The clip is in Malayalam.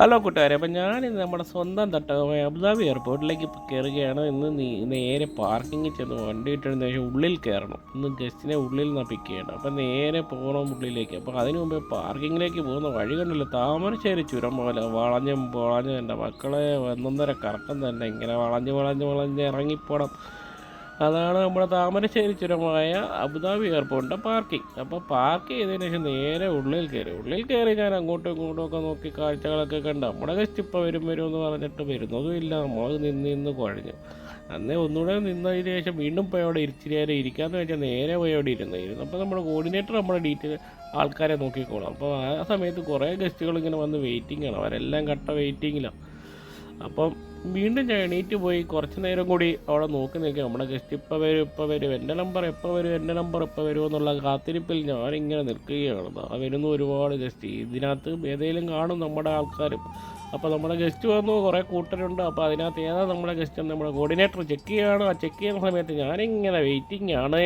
ഹലോ കൂട്ടുകാരെ അപ്പം ഞാനിന്ന് നമ്മുടെ സ്വന്തം തട്ടകമായ അബുദാബി എയർപോർട്ടിലേക്ക് കയറുകയാണ്. ഇന്ന് നീ- നേരെ പാർക്കിങ്ങിൽ ചെന്ന് വണ്ടി ഇട്ടതിന് ശേഷം ഉള്ളിൽ കയറണം. ഇന്ന് ഗസ്റ്റിനെ ഉള്ളിൽ നിന്ന് പിക്ക് ചെയ്യണം അപ്പം നേരെ പോകണം ഉള്ളിലേക്ക്. അപ്പോൾ അതിനു മുമ്പേ പാർക്കിങ്ങിലേക്ക് പോകുന്ന വഴി കണ്ടില്ല താമരശ്ശേരി ചുരം പോലെ വളഞ്ഞും വളഞ്ഞും എന്റെ മക്കളെ ഒന്നൊന്നര കറക്കം തന്നെ ഇങ്ങനെ വളഞ്ഞ് വളഞ്ഞ് വളഞ്ഞ് ഇറങ്ങിപ്പോണം. അതാണ് നമ്മുടെ താമരശ്ശേരി ചുരമായ അബുദാബി എയർപോർട്ടിന്റെ പാർക്കിംഗ്. അപ്പോൾ പാർക്ക് ചെയ്തതിന് ശേഷം നേരെ ഉള്ളിൽ കയറി. ഉള്ളിൽ കയറി ഞാൻ അങ്ങോട്ടും ഇങ്ങോട്ടും ഒക്കെ നോക്കി കാഴ്ചകളൊക്കെ കണ്ട്. നമ്മുടെ ഗസ്റ്റ് ഇപ്പോൾ വരും വരും എന്ന് പറഞ്ഞിട്ട് വരുന്നതും ഇല്ല. നമ്മൾ നിന്ന് നിന്ന് കുഴഞ്ഞു. അന്നേ ഒന്നുകൂടെ നിന്നതിന് ശേഷം വീണ്ടും പോയി അവിടെ ഇരിച്ചിരി നേരം ഇരിക്കാന്ന് വെച്ചാൽ നേരെ പോയി അവിടെ ഇരുന്നു അപ്പോൾ നമ്മുടെ കോർഡിനേറ്റർ നമ്മുടെ ഡീറ്റെയിൽ ആൾക്കാരെ നോക്കിക്കോളാം. അപ്പോൾ ആ സമയത്ത് കുറേ ഗസ്റ്റുകൾ ഇങ്ങനെ വന്ന് വെയിറ്റിംഗ് ആണ്. അവരെല്ലാം കട്ട വെയിറ്റിങ്ങിലാണ് അപ്പം വീണ്ടും ഞാൻ എണീറ്റ് പോയി കുറച്ച് നേരം കൂടി അവിടെ നോക്കി നിൽക്കുക നമ്മുടെ ഗസ്റ്റ് ഇപ്പോൾ വരും ഇപ്പോൾ വരും. എന്റെ നമ്പർ എപ്പോൾ വരും എന്റെ നമ്പർ എപ്പോൾ വരും എന്നുള്ള കാത്തിരിപ്പിൽ ഞാനിങ്ങനെ നിൽക്കുകയാണ്. ആ വരുന്ന ഒരുപാട് ഗസ്റ്റ് ഇതിനകത്ത് ഏതെങ്കിലും കാണും നമ്മുടെ ആൾക്കാരും. അപ്പോൾ നമ്മുടെ ഗസ്റ്റ് വന്നു കുറേ കൂട്ടരുണ്ട്. അപ്പോൾ അതിനകത്ത് ഏതാ നമ്മുടെ ഗസ്റ്റ് നമ്മുടെ കോർഡിനേറ്റർ ചെക്ക് ചെയ്യുകയാണ് ആ ചെക്ക് ചെയ്യുന്ന സമയത്ത് ഞാനിങ്ങനെ വെയിറ്റിംഗ് ആണ്.